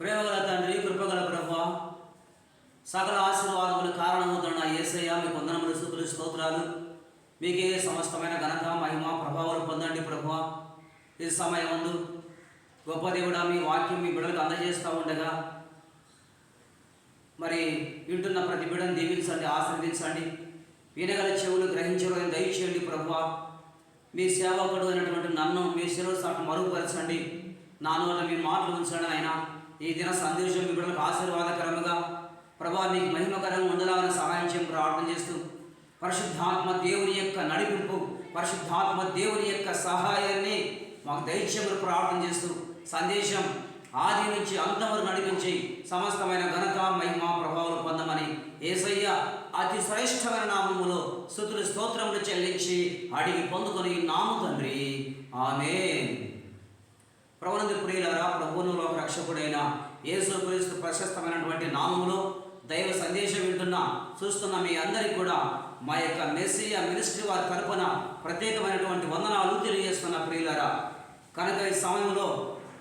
ప్రేమగల తండ్రి కృపగల ప్రభు సకల ఆశీర్వాదములు కారణమవుతున్న ఏసయ్య మీ వందనములు స్థుతులు స్తోత్రాలు. మీకే సమస్తమైన ఘనత మహిమ ప్రభావాలు పొందండి ప్రభు. ఈ సమయం ముందు గొప్ప దేవుడా మీ వాక్యం మీ బిడలకు అందజేస్తూ ఉండగా మరి వింటున్న ప్రతి బిడని దీవించండి ఆశ్రదించండి వినగల చెవులు గ్రహించడం దయచేయండి ప్రభు. మీ సేవకుడు అయినటువంటి నన్ను మీ శిరస్సాటు మరుగుపరచండి. నా నోట మీ మాటలు ఉంచండి ఆయన ఈ దిన సందేశం మీ ఆశీర్వాదకరముగా ప్రభా నీకు మహిమకరంగా ఉండాలని సహాయం చేయడం ప్రార్థన చేస్తూ పరిశుద్ధాత్మ దేవుని యొక్క నడిపింపు పరిశుద్ధాత్మ దేవుని యొక్క సహాయాన్ని మాకు దైత్యములు ప్రార్థన చేస్తూ సందేశం ఆది నుంచి అంతవరకు నడిపించి సమస్తమైన ఘనత మహిమ ప్రభావాలు పొందమని ఏసయ్య అతి శ్రేష్టమైన నామములో స్థుతులు స్తోత్రములు చెల్లించి అడిగి పొందుకొని నాము తండ్రి. ఆమె ప్రవనంది ప్రియులరా ప్రభువును లోక రక్షకుడైన యేసు క్రీస్తు ప్రశస్తమైనటువంటి నామములో దైవ సందేశం వింటున్న చూస్తున్న మీ అందరికీ కూడా మా యొక్క మెస్సియా మినిస్ట్రీ వారి తరపున ప్రత్యేకమైనటువంటి వందనాలు తెలియజేస్తున్న ప్రియులరా. కనుక ఈ సమయంలో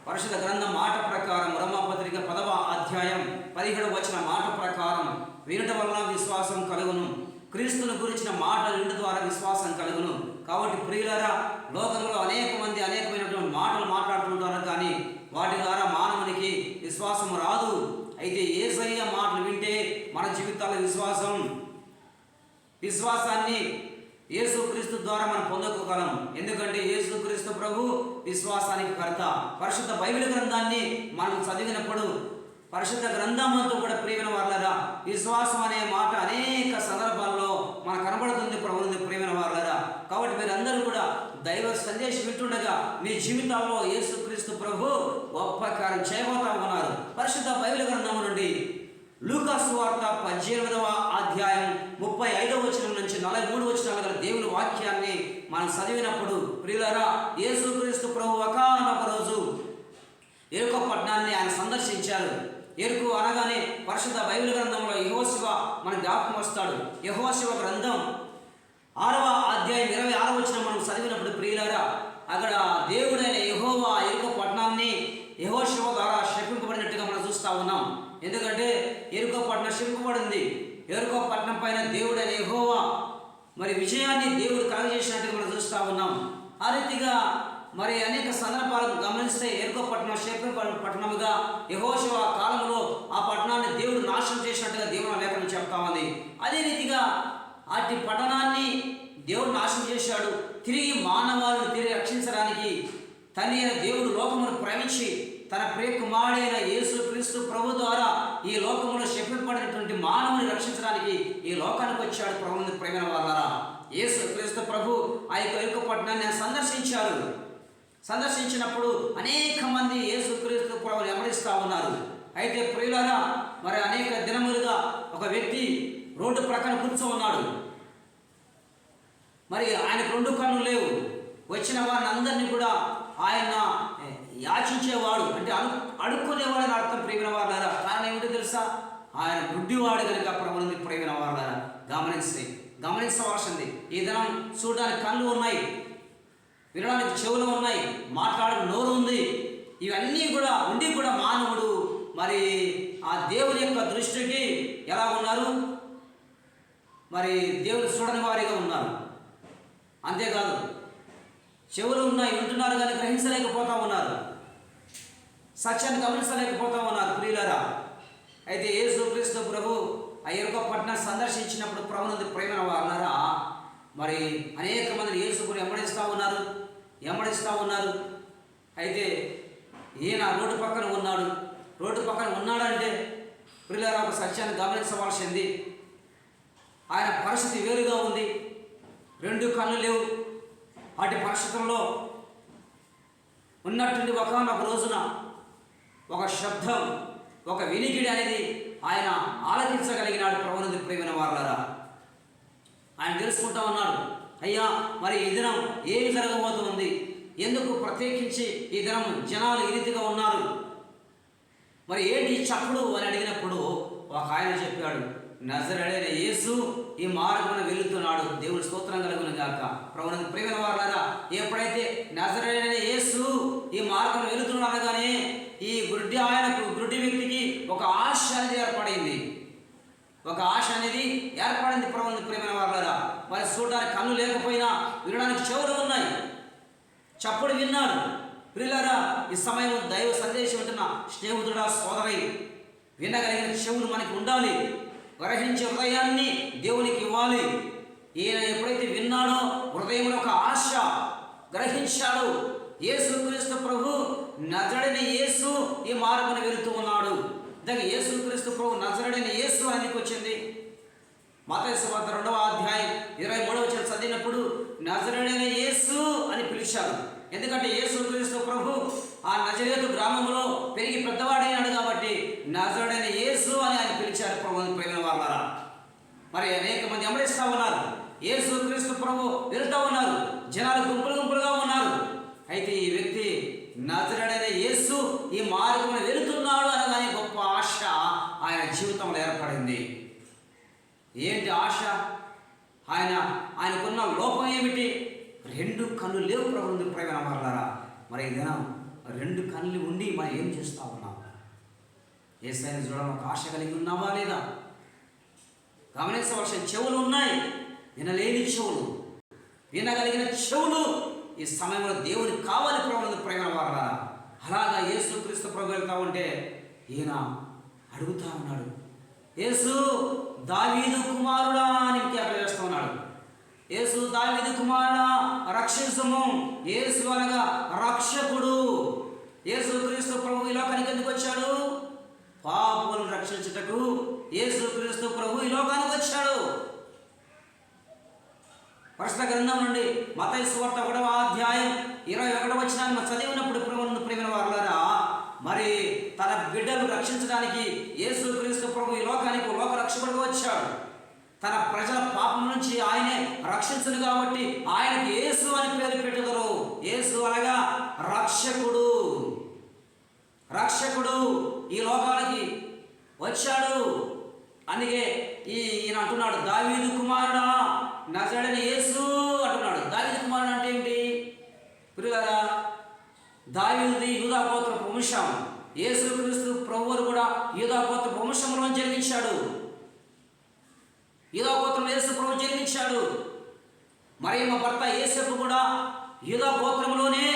పరిషద గ్రంథం మాట ప్రకారం రమపత్రిక పదవ అధ్యాయం పదిహేడు వచ్చిన మాట ప్రకారం వినటం వలన విశ్వాసం కలుగును. క్రీస్తును గురించిన మాటలు వినుట ద్వారా విశ్వాసం కలుగును. కాబట్టి ప్రియులరా లోకంలో అనేక మంది అనేకమైనటువంటి మాటలు మాట్లాడుతుంటారు కానీ వాటి ద్వారా మానవునికి విశ్వాసం రాదు. అయితే ఏసయ్య మాటలు వింటే మన జీవితాల విశ్వాసం విశ్వాసాన్ని యేసుక్రీస్తు ద్వారా మనం పొందుకోగలం. ఎందుకంటే యేసుక్రీస్తు ప్రభు విశ్వాసానికి కర్త. పరిశుద్ధ బైబిల్ గ్రంథాన్ని మనం చదివినప్పుడు పరిశుద్ధ గ్రంథంతో కూడా ప్రియమైన వాళ్ళరా విశ్వాసం అనే మాట అనేక సందర్భాల్లో మనకు కనబడుతుంది ప్రభుత్వ ప్రియమైన వాళ్ళరా కాబట్టి మీరందరూ కూడా దైవ సందేశం వింటుండగా మీ జీవితాల్లో యేసుక్రీస్తు ప్రభు గొప్ప కార్యం చేయబోతా ఉన్నారు. పరిశుద్ధ బైబిల్ గ్రంథం నుండి లూకాసు వార్త పద్దెనిమిదవ అధ్యాయం ముప్పై ఐదవ వచనం నుంచి నలభై మూడు వచనాల గల దేవుని వాక్యాన్ని మనం చదివినప్పుడు ప్రియులరా యేసుక్రీస్తు ప్రభు ఒకనొక రోజు ఎరుక పట్టణాన్ని ఆయన సందర్శించారు. ఎరుకు అనగానే పరిశుద్ధ బైబిల్ గ్రంథంలో యహోశివ మన జ్ఞాపకం వస్తాడు. యహోశివ గ్రంథం ఆరవ అధ్యాయం ఇరవై ఆరవ వచ్చిన మనం చదివినప్పుడు ప్రియులారా అక్కడ దేవుడైన యహోవా ఎరుకు పట్టణాన్ని యహోశివ ద్వారా శపింపబడినట్టుగా మనం చూస్తా ఉన్నాం. ఎందుకంటే ఎరుకో పట్టణం శపింపబడింది. ఎరుకో పట్టణం పైన దేవుడైన యహోవా మరి విజయాన్ని దేవుడు కలగజేసినట్టుగా మనం చూస్తా ఉన్నాం. ఆ రీతిగా మరి అనేక సందర్భాలను గమనిస్తే ఎరుక పట్టణం శేఖర పట్టణముగా యహోశివ కాలంలో ఆ పట్టణాన్ని దేవుడు నాశనం చేసినట్టుగా దేవుని లేఖనం చెప్తా ఉంది. అదే రీతిగా అట్టి పట్టణాన్ని దేవుడు నాశనం చేశాడు. తిరిగి మానవాలను తిరిగి రక్షించడానికి తండ్రి అయిన దేవుడు లోకమును ప్రవేశించి తన ప్రియ కుమారుడైన యేసు క్రీస్తు ప్రభు ద్వారా ఈ లోకంలో శపింపబడినటువంటి మానవుని రక్షించడానికి ఈ లోకానికి వచ్చాడు ప్రభుని ప్రేమ వల్ల యేసు క్రీస్తు ప్రభు ఆ యొక్క పట్టణాన్ని సందర్శించారు. సందర్శించినప్పుడు అనేక మంది యేసు క్రీస్తు వెంబడిస్తూ ఉన్నారు. అయితే ప్రియులారా మరి అనేక దినములుగా ఒక వ్యక్తి రోడ్డు ప్రక్కన కూర్చో ఉన్నాడు. మరి ఆయనకు రెండు కన్ను లేవు. వచ్చిన వారిని అందరినీ కూడా ఆయన యాచించేవాడు. అంటే అను అడుక్కునేవాడు అని అర్థం ప్రేమిన వారులారా. కారణం ఏమిటో తెలుసా? ఆయన గుడ్డివాడు కనుక ప్రభుత్వం ప్రేమిన వారులారా. గమనిస్తే గమనించవలసింది ఈ దినం చూడడానికి కళ్ళు ఉన్నాయి. వినడానికి చెవులు ఉన్నాయి మాట్లాడక నోరు ఉంది. ఇవన్నీ కూడా ఉండి కూడా మానవుడు మరి ఆ దేవుని యొక్క దృష్టికి ఎలా ఉన్నారు? మరి దేవుడు చూడని వారిగా ఉన్నారు. అంతేకాదు చెవులు ఉన్నాయి వింటున్నారు కానీ గ్రహించలేకపోతా ఉన్నారు. సత్యాన్ని గమనించలేకపోతా ఉన్నారు ప్రియులరా. అయితే యేసు క్రీస్తు ప్రభు ఆ ఎరుక పట్టణం సందర్శించినప్పుడు ప్రభునంది ప్రేమ వారులారా మరి అనేక మందిని యేసుకుని వెంబడిస్తూ ఉన్నారు. వెంబడిస్తూ ఉన్నారు? అయితే ఈయన రోడ్డు పక్కన ఉన్నాడు. రోడ్డు పక్కన ఉన్నాడంటే పిల్లల ఒక సత్యాన్ని గమనించవలసింది. ఆయన పరిస్థితి వేరుగా ఉంది. రెండు కళ్ళు లేవు. అటు పరిస్థితుల్లో ఉన్నటువంటి ఒకనొక రోజున ఒక శబ్దం ఒక వినికిడి అనేది ఆయన ఆలకించగలిగినాడు ప్రభునంది ప్రేమిన వారులరా. ఆయన తెలుసుకుంటా ఉన్నాడు. అయ్యా మరి ఈ దినం ఏమి జరగబోతుంది? ఎందుకు ప్రత్యేకించి ఈ దినం జనాలు ఈ రీతిగా ఉన్నారు? మరి ఏంటి చప్పుడు అని అడిగినప్పుడు ఒక ఆయన చెప్పాడు నజరడైన యేసు ఈ మార్గమున వెళుతున్నాడు. దేవుని స్తోత్రం కలుగును గాక. ప్రభునందు ప్రేమ వారులారా ఎప్పుడైతే నజరడైన యేసు ఈ మార్గం వెళుతున్నాడు అనగానే ఈ గుడ్డి ఆయనకు గుడ్డి వ్యక్తికి ఒక ఆశ అనేది ఏర్పడింది. ఒక ఆశ అనేది ఏర్పడింది ప్రభుత్వ ప్రేమైన వారులారా. మరి చూడడానికి కన్ను లేకపోయినా వినడానికి చెవులు ఉన్నాయి. చప్పుడు విన్నాడు. ప్రిల్లరా ఈ సమయం దైవ సందేశం ఉంటున్న స్నేహితుడా సోదరి వినగలిగిన చెవులు మనకి ఉండాలి. గ్రహించే హృదయాన్ని దేవునికి ఇవ్వాలి. ఈయన ఎప్పుడైతే విన్నాడో హృదయంలో ఒక ఆశ గ్రహించాడు. యేసు క్రీస్తు ప్రభు నజడని యేసు ఈ మార్గమున వెళుతూ ఉన్నాడు. దానికి యేసు క్రీస్తు ప్రభు నజరడని యేసు అనికొచ్చింది వచ్చింది? మతేసు రెండవ అధ్యాయం ఇరవై మూడవ వచ్చిన చదివినప్పుడు నజరుడైన యేసు అని పిలిచారు ఎందుకంటే యేసు క్రీస్తు ప్రభు ఆ నజరేతు గ్రామంలో పెరిగి పెద్దవాడైనాడు కాబట్టి నజరుడైన యేసు అని ఆయన పిలిచారు ప్రభు ప్రేమ వాళ్ళారా మరి అనేక మంది అమరిస్తూ ఉన్నారు. యేసు క్రీస్తు ప్రభు వెళ్తూ ఉన్నారు. జనాలు గుంపులు గుంపులుగా ఉన్నారు. అయితే ఈ వ్యక్తి నజరుడైన యేసు ఈ మార్గంలో వెళుతున్నాడు అనగానే గొప్ప ఆశ. ఆయన జీవితంలో ఏర్పడింది. ఏంటి ఆశ? ఆయన ఆయనకున్న లోపం ఏమిటి? రెండు కళ్ళు లేవు ప్రభుత్వ ప్రేమ వాళ్ళారా మరి ఏదైనా దినం రెండు కళ్ళు ఉండి మనం ఏం చేస్తా ఉన్నాం? ఏసైనా చూడడం ఒక ఆశ కలిగి ఉన్నావా లేదా? గమనించవలసిన చెవులు ఉన్నాయి. వినలేని చెవులు. వినగలిగిన చెవులు ఈ సమయంలో దేవునికి కావాలి ప్రభుత్వ ప్రేమ వాళ్ళారా అలాగా యేసు క్రీస్తు ప్రభు వెళ్తా ఉంటే ఈయన అడుగుతా ఉన్నాడు యేసు దావీదు కుమారుడా అని కేకలు వేస్తూ ఉన్నాడు. యేసు దావీదు కుమారుడా రక్షించము. యేసు అనగా రక్షకుడు. యేసు క్రీస్తు ప్రభు ఈ లోకానికి ఎందుకు వచ్చాడు? పాపులను రక్షించుటకు యేసు క్రీస్తు ప్రభు ఈ లోకానికి వచ్చాడు. పరిశుద్ధ గ్రంథం నుండి మత సువార్త ఒకటవ అధ్యాయం ఇరవై ఒకటవ వచ్చిన చదివి ప్రేమ ప్రేమ వారులారా మరి తన బిడ్డలు రక్షించడానికి యేసు క్రీస్తు ప్రభు ఈ లోకానికి లోక రక్షకుడుగా వచ్చాడు. తన ప్రజల పాపం నుంచి ఆయనే రక్షించను కాబట్టి ఆయనకి యేసు అని పేరు పెట్టుదరు. యేసు అనగా రక్షకుడు. రక్షకుడు ఈ లోకానికి వచ్చాడు. అందుకే ఈ ఈయన అంటున్నాడు దావీదు కుమారుడా నజడని యేసు అంటున్నాడు. దావీదు కుమారుడు అంటే ఏంటి? పిల్లరా దావీదుది యూదా గోత్ర వంశం. యేసుక్రీస్తు ప్రభువులు కూడా యూదాగోత్ర వంశంలో జన్మించాడు యూదాగోత్రం యేసు ప్రభు జన్మించాడు. మరి మా భర్త యేసపు కూడా యూదా గోత్రంలోనే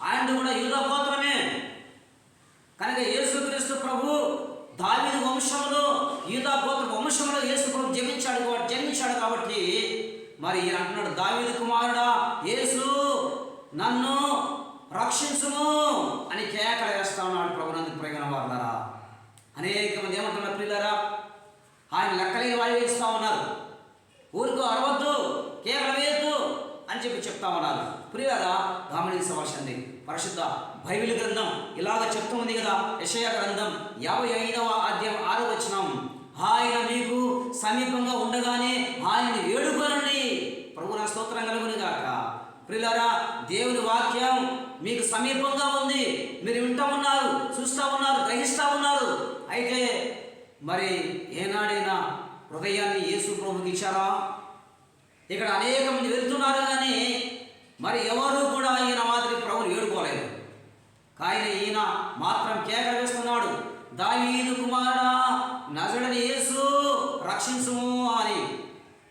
ఆయన కూడా యూదా గోత్రమే కనుక యేసుక్రీస్తు ప్రభు దావీదు వంశంలో యూదాగోత్ర వంశంలో యేసు ప్రభు జన్మించాడు జన్మించాడు కాబట్టి మరి ఈయన అంటున్నాడు దావిది కుమారుడా యేసు నన్ను రక్షించుము అని కేకలు వేస్తా ఉన్నాడు ప్రభునందు ప్రేమ వారులారా. అనేక మంది ఏమంటున్నారు పిల్లరా ఆయన లెక్కలేని వారి వేస్తూ ఉన్నారు. ఊరికో అరవద్దు కేకలు వేయద్దు అని చెప్పి చెప్తా ఉన్నారు. ప్రియులారా గమనించవలసింది పరిశుద్ధ బైబిల్ గ్రంథం ఇలాగ చెప్తూ ఉంది కదా యశయ గ్రంథం యాభై ఐదవ అధ్యాయం ఆరో వచనం. ఆయన మీకు సమీపంగా ఉండగానే ఆయన్ని వేడుకోనండి. ప్రభు నా స్తోత్రం కలుగునిగా ప్రిలరా దేవుని వాక్యం మీకు సమీపంగా ఉంది. మీరు వింటూ ఉన్నారు చూస్తూ ఉన్నారు గ్రహిస్తూ ఉన్నారు. అయితే మరి ఏనాడైనా హృదయాన్ని యేసు ప్రభుకి ఇచ్చారా? ఇక్కడ అనేక మంది వెళ్తున్నారు కానీ మరి ఎవరు కూడా ఈయన మాదిరి ప్రభుని ఏడుకోలేదు. కానీ ఈయన మాత్రం కేకలు వేస్తున్నాడు దావీదు కుమారా నజడని యేసు రక్షించుము అని.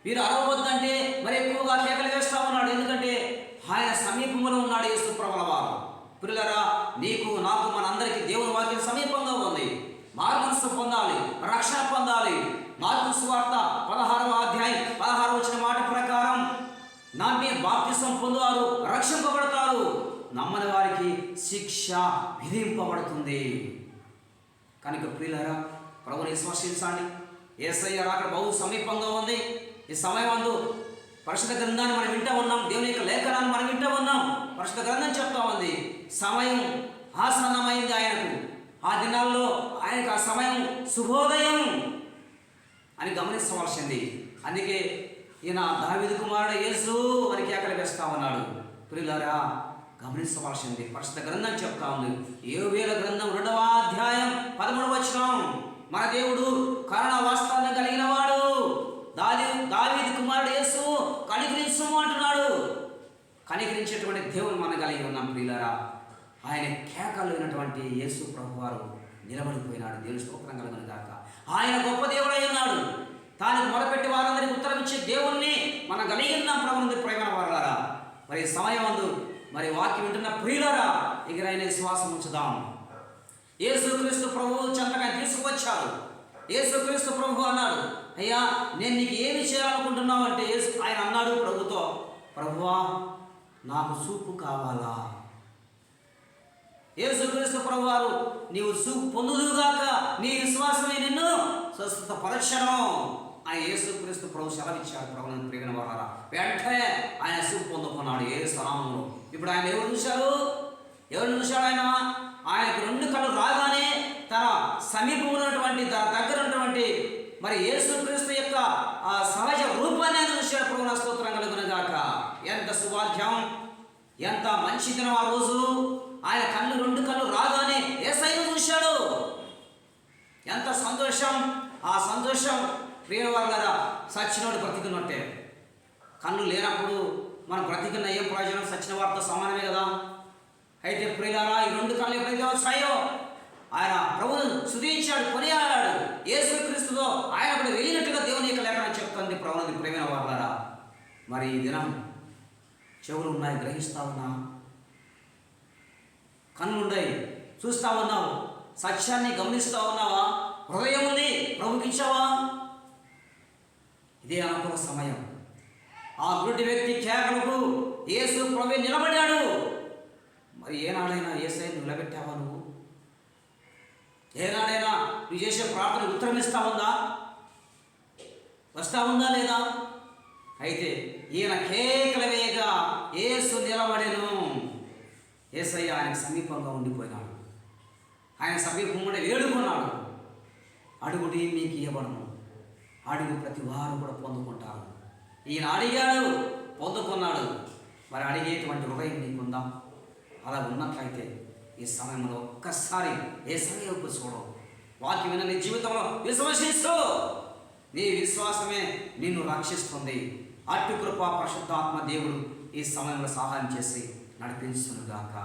వీరు అరవద్దంటే మరి ఎక్కువగా కేకలు వేస్తా ఉన్నాడు. ఎందుకంటే ఆయన సమీపంలో ఉన్నాడు యేసు ప్రభుల వారు. పిల్లరా నీకు నాకు మనందరికీ దేవుని వాక్యం సమీపంగా ఉంది. మార్గస్సు పొందాలి రక్షణ పొందాలి. మార్పు సువార్త పదహారవ అధ్యాయం పదహారు వచ్చిన మాట ప్రకారం నమ్మి బాప్తిసం పొందువారు రక్షింపబడతారు. నమ్మని వారికి శిక్ష విధింపబడుతుంది. కనుక ప్రియులరా ప్రభుని విశ్వసించండి. ఏసయ్య రాక బహు సమీపంగా ఉంది. ఈ సమయం అందు పరిశుద్ధ గ్రంథాన్ని మనం వింటూ ఉన్నాం. దేవుని యొక్క లేఖనాన్ని మనం వింటూ ఉన్నాం. పరిశుద్ధ గ్రంథం చెప్తా ఉంది. సమయం ఆసన్నమైంది ఆయనకు. ఆ దినాల్లో ఆయనకు ఆ సమయం శుభోదయం అని గమనించవలసింది. అందుకే ఈయన దావిదు కుమారుడు యేసు అని కేకలు వేస్తా ఉన్నాడు. ప్రియులారా గమనించవలసింది. పరిశుద్ధ గ్రంథం చెప్తా ఉంది. ఏ వేల గ్రంథం రెండవ అధ్యాయం పదమూడు వచ్చినాం మన దేవుడు కరుణ వాస్తవాన్ని కలిగిన వాడు. దాది దావీది కుమారుడు యేసు కనికరించు అంటున్నాడు. కనికరించేటువంటి దేవుని మన కలిగి ఉన్నాం ప్రియులారా. ఆయన కేకలు వినటువంటి యేసు ప్రభు వారు నిలబడిపోయినాడు. దేవుని స్తోత్రం కలగను గాక. ఆయన గొప్ప దేవుడై ఉన్నాడు. తాను మొరపెట్టి వారందరికీ ఉత్తరం ఇచ్చే దేవుణ్ణి మన ఉన్నాం ప్రభుత్వ ప్రేమ వారారా మరి సమయం అందు మరి వాక్యం వింటున్న ప్రియులరా ఎగిరైన విశ్వాసం ఉంచుదాం. యేసుక్రీస్తు ప్రభు చెంతగా తీసుకువచ్చారు యేసుక్రీస్తు ప్రభు అన్నాడు అయ్యా నేను నీకు ఏమి చేయాలనుకుంటున్నావు అంటే ఆయన అన్నాడు ప్రభుతో ప్రభువా నాకు చూపు కావాలా? యేసుక్రీస్తు ప్రభు వారు నీవు చూపు పొందుదుగాక నీ విశ్వాసమే నిన్ను స్వస్థత పరక్షణం ఆయన యేసుక్రీస్తు ప్రభు సెలవిచ్చాడు ప్రభుత్వం ప్రేమిన వారా వెంటనే ఆయన చూపు పొందుకున్నాడు ఏ స్థలంలో ఇప్పుడు ఆయన ఎవరు చూశారు? ఎవరు చూశాడు ఆయన? ఆయనకు రెండు కళ్ళు రాగానే తన సమీపంలో ఉన్నటువంటి తన దగ్గర ఉన్నటువంటి మరి యేసుక్రీస్తు యొక్క ఆ సహజ రూపాన్ని ఆయన చూశాడు స్తోత్రం కలుగును దాకా ఎంత శుభాధ్యం ఎంత మంచి దినం ఆ రోజు. ఆయన కళ్ళు రెండు కళ్ళు రాగానే ఏసైను చూశాడు. ఎంత సంతోషం ఆ సంతోషం. ప్రియవారు కదా సచ్చినోడు బ్రతికినట్టే. కళ్ళు లేనప్పుడు మనం బ్రతికిన ఏం ప్రయోజనం? సచిన వారితో సమానమే కదా. అయితే ప్రియులారా ఈ రెండు కళ్ళు ఎప్పుడైతే వచ్చాయో ఆయన ప్రభువును సుధించాడు కొనియాడాడు. యేసుక్రీస్తుతో ఆయన కూడా వెళ్ళినట్టుగా దేవుని యొక్క లేఖనం చెప్తుంది ప్రభుని ప్రేమైన వాళ్ళారా మరి ఈ దినం చెవులు ఉన్నాయి గ్రహిస్తా ఉన్నా. కన్నులున్నాయి చూస్తా ఉన్నావు సత్యాన్ని గమనిస్తా ఉన్నావా? హృదయం ఉంది ప్రభుకిచ్చావా ఇదే అనుకున్న సమయం. ఆ గుడ్డి వ్యక్తి కేకలకు యేసు ప్రభు నిలబడ్డాడు మరి ఏనాడైనా ఏసై నిలబెట్టావా నువ్వు? ఏనాడైనా నువ్వు చేసే ప్రార్థన ఉత్తరం ఇస్తా ఉందా? వస్తా ఉందా లేదా? అయితే ఈయన కేకల వేయగా ఏసు నిలబడెను. ఏసయ్య ఆయన సమీపంగా ఉండిపోయినాడు. ఆయన సమీపం కూడా వేడుకున్నాడు అడుగుడి మీకు ఇవ్వబడను అడుగు ప్రతి వారు కూడా పొందుకుంటారు. ఈయన అడిగాడు పొందుకున్నాడు. మరి అడిగేటువంటి హృదయం నీకుందా? అలా ఉన్నట్లయితే ఈ సమయంలో ఒక్కసారి ఏ సమయం చూడవు వాక్యం నీ జీవితంలో విశ్వసిస్తూ నీ విశ్వాసమే నిన్ను రక్షిస్తుంది. అట్టి కృప పరిశుద్ధాత్మ దేవుడు ఈ సమయంలో సహాయం చేసి నడిపించునుగాక.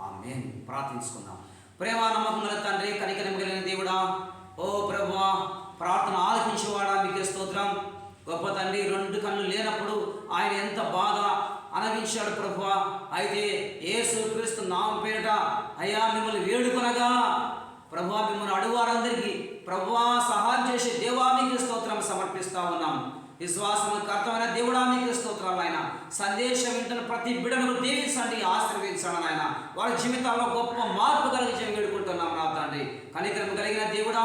ఆమె ప్రార్థించుకుందాం. ప్రేమ నమ్మకముల గల తండ్రి కనికరి మిగిలిన దేవుడా ఓ ప్రభువా ప్రార్థన ఆలకించేవాడా మీకే స్తోత్రం. గొప్ప తండ్రి రెండు కళ్ళు లేనప్పుడు ఆయన ఎంత బాధ అనగించాడు ప్రభువా. అయితే ఏసు క్రీస్తు నామం పేరిట అయ్యా మిమ్మల్ని వేడుకొనగా ప్రభా మిమ్మల్ని అడుగువారందరికీ ప్రభువా సహాయం చేసి దేవా మీకు స్తోత్రం సమర్పిస్తా ఉన్నాం. విశ్వాసము కర్తమైన దేవుడా మీకు స్తోత్రాలు ఆయన సందేశం వింటున్న ప్రతి బిడను దీవించండి ఆశీర్వదించండి ఆయన వారి జీవితాల్లో గొప్ప మార్పు కలిగించి వేడుకుంటున్నాం నా తండ్రి. కనికరం కలిగిన దేవుడా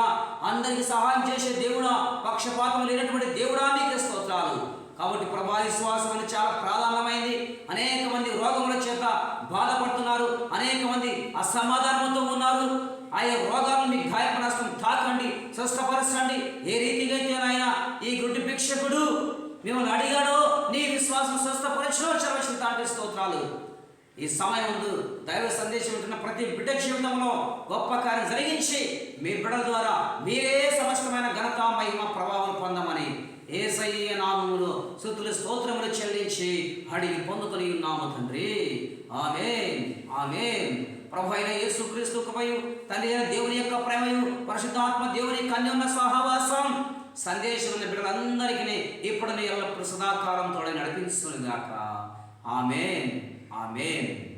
అందరికీ సహాయం చేసే దేవుడా పక్షపాతం లేనటువంటి దేవుడా మీకు స్తోత్రాలు. కాబట్టి ప్రభా విశ్వాసం అనేది చాలా ప్రాధాన్యమైంది. అనేక మంది రోగముల చేత బాధపడుతున్నారు. అనేక మంది అసమాధానంతో ఉన్నారు. ఆయా రోగాలను మీ గాయప తాకండి స్వస్థపరచండి. ఏ రీతిగా అయితే ఆయన ఈ గుడ్డి భిక్షకుడు మిమ్మల్ని అడిగాడో నీ విశ్వాసం స్వస్థపరచడం చలవచ్చిన తాంటి స్తోత్రాలు. ఈ సమయం దైవ సందేశం ఉంటున్న ప్రతి బిడ్డ జీవితంలో గొప్ప కార్యం జరిగించి మీ బిడ్డల ద్వారా మీరే సమస్తమైన ఘనత మహిమ ప్రభావం పొందమని ఏసయ్య నామములు సుతుల స్తోత్రములు చెల్లించి అడిగి పొందుకొని ఉన్నాము తండ్రి. Amen amen. ప్రభు అయిన యేసుక్రీస్తు కృపయు తండ్రి అయిన దేవుని యొక్క ప్రేమయు పరిశుద్ధాత్మ దేవుని కన్యన్న సహవాసం సందేశం ఉన్న బిడ్డలందరికీ ఇప్పుడు ఎల్లప్పుడు సదాకాలం తోడే నడిపిస్తుంది గాక ఆమెన్ ఆమెన్.